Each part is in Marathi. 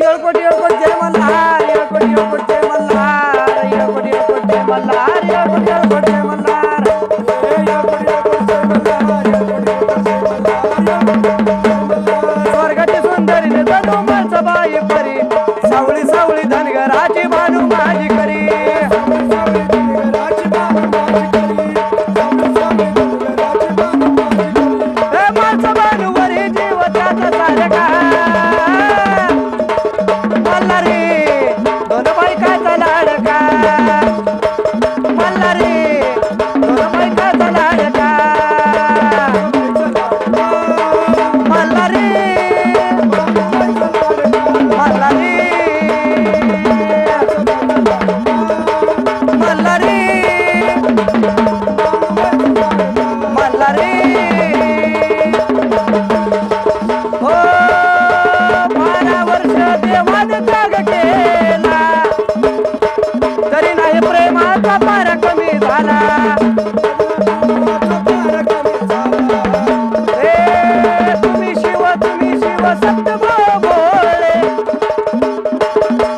येळकोट येळकोट जय मल्हार येळकोट येळकोट जय मल्हार येळकोट येळकोट जय मल्हार येळकोट येळकोट जय मल्हार. येळकोट येळकोट जय मल्हार येळकोट येळकोट जय मल्हार स्वर्गाची सुंदरी ने तनु माणसं बाई परी. सावळी सावळी धनगराची भानू माझी Yeah. पारा कमी झाला. तुम्ही शिव तुम्ही शिव सत्य बोले.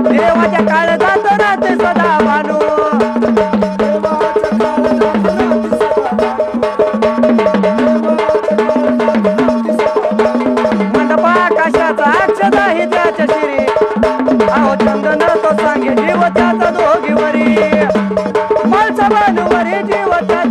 देवाच्या काळ जातो राहते सदा भानू. मंडपा आकाशाचा अक्षर आहे त्याच्या शिरी. अहो चंदन तो सांगे जीव त्याचा दोघीवरी.